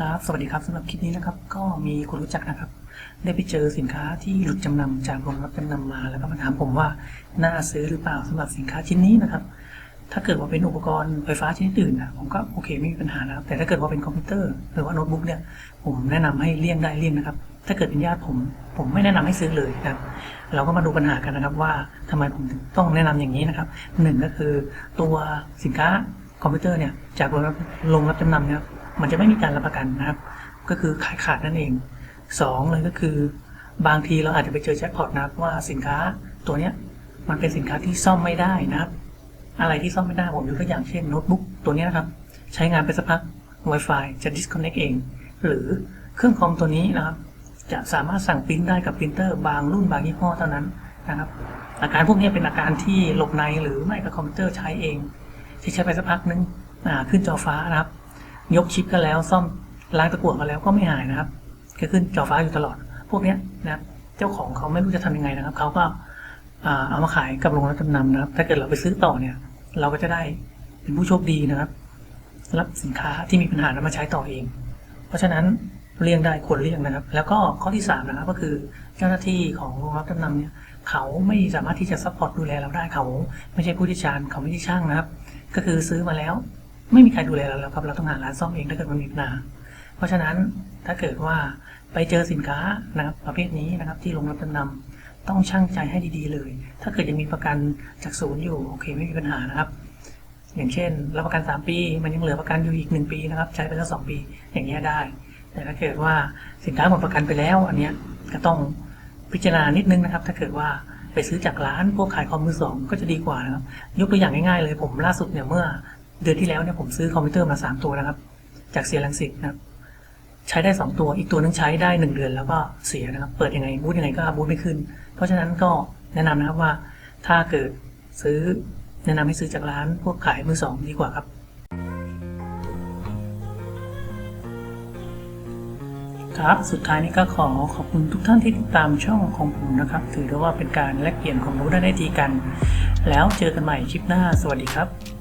ครับสวัสดีครับสำหรับคลิปนี้นะครับ ก็มีคนรู้จักนะครับ ได้ไปเจอสินค้าที่หลุดจำนำจากโรงรับจำนำมาแล้วก็มาถามผมว่าน่าซื้อหรือเปล่าสำหรับสินค้าชิ้นนี้นะครับ ถ้าเกิดว่าเป็นอุปกรณ์ไฟฟ้าชนิดอื่นนะผมก็โอเคไม่มีปัญหานะครับแต่ถ้าเกิดว่าเป็นคอมพิวเตอร์หรือว่าโน้ตบุ๊กเนี่ยผมแนะนำให้เลี่ยงได้เลี่ยงนะครับ ถ้าเกิดเป็นญาติผมผมไม่แนะนำให้ซื้อเลยนะครับ เราก็มาดูปัญหากันนะครับว่าทำไมผมถึงต้องแนะนำอย่างนี้นะครับหนึ่งก็คือตัวสินค้าคอมพิวเตอร์เนี่ยจากโรงรับโรงรับจำนำเนี่ย มันจะไม่มีการรับประกันนะครับ ก็คือขายขาดนั่นเองสองเลยก็คือบางทีเราอาจจะไปเจอแจ็คพอตนะครับว่าสินค้าตัวเนี้ยมันเป็นสินค้าที่ซ่อมไม่ได้นะครับ อะไรที่ซ่อมไม่ได้ผมยกตัวอย่างเช่นโน้ตบุ๊กตัวนี้นะครับ ใช้งานไปสักพัก Wi-Fi จะ disconnect เอง หรือเครื่องคอมตัวนี้นะครับ จะสามารถสั่งปริ้นได้กับปรินเตอร์บางรุ่นบางยี่ห้อเท่านั้นนะครับ อาการพวกนี้เป็นอาการที่หลบในหรือไม่กับคอมพิวเตอร์ใช้เอง ที่ใช้ไปสักพักนึงอ่าขึ้นจอฟ้านะครับ ยกชิปก็แล้วซ่อมล้างตะกั่วก็แล้วก็ไม่หายนะครับก็ขึ้นจอฟ้าอยู่ตลอด พวกเนี้ยนะครับเจ้าของเขาไม่รู้จะทำยังไงนะครับเขาก็เอามาขายกับโรงรับจำนำนะครับ ถ้าเกิดเราไปซื้อต่อเนี่ย เราก็จะได้เป็นผู้โชคดีนะครับ รับสินค้าที่มีปัญหาแล้วมาใช้ต่อเอง เพราะฉะนั้นเลี่ยงได้ควรเลี่ยงนะครับ แล้วก็ข้อที่สามนะครับก็คือเจ้าหน้าที่ของโรงรับจำนำเนี่ยเขาไม่สามารถที่จะซัพพอร์ตดูแลเราได้เขา ไม่ใช่ผู้ที่ชาญเขาไม่ใช่ช่างนะครับ ก็คือซื้อมาแล้ว ไม่มีใครดูแลเราแล้วครับเราต้องหาร้านซ่อมเองถ้าเกิดมันมีปัญหาเพราะฉะนั้นถ้าเกิดว่าไปเจอสินค้านะครับประเภทนี้นะครับที่โรงรับจำนำต้องช่างใจให้ดีๆเลย ถ้าเกิดยังมีประกันจากศูนย์อยู่โอเคไม่มีปัญหานะครับ อย่างเช่นรับประกัน 3 ปี มันยังเหลือประกันอยู่อีก 1 ปีนะครับใช้ไปแล้ว2ปี อย่างเงี้ได้ แต่ถ้าเกิดว่าสินค้าหมดประกันไปแล้วอันเนี้ยก็ต้องพิจารณานิดนึงนะครับ ถ้าเกิดว่าไปซื้อจากร้านพวกขายคอมมือสองก็จะดีกว่านะครับ ยกตัวอย่างง่ายๆเลยผมล่าสุดเนี่ยเมื่อ เดือนที่แล้วเนี่ยผมซื้อคอมพิวเตอร์มา3ตัวนะครับ จากเซียรังสิตนะครับ ใช้ได้2ตัว อีกตัวนึงใช้ได้1เดือนแล้วก็เสียนะครับ เปิดยังไงบูตยังไงก็บูตไม่ขึ้น เพราะฉะนั้นก็แนะนำนะครับว่าถ้าเกิดซื้อแนะนำให้ซื้อจากร้านพวกขายมือสองดีกว่าครับครับสุดท้ายนี้ก็ขอขอบคุณทุกท่านที่ติดตามช่องของผมนะครับ ถือได้ว่าเป็นการแลกเปลี่ยนความรู้ด้านไอทีกัน แล้วเจอกันใหม่คลิปหน้า สวัสดีครับ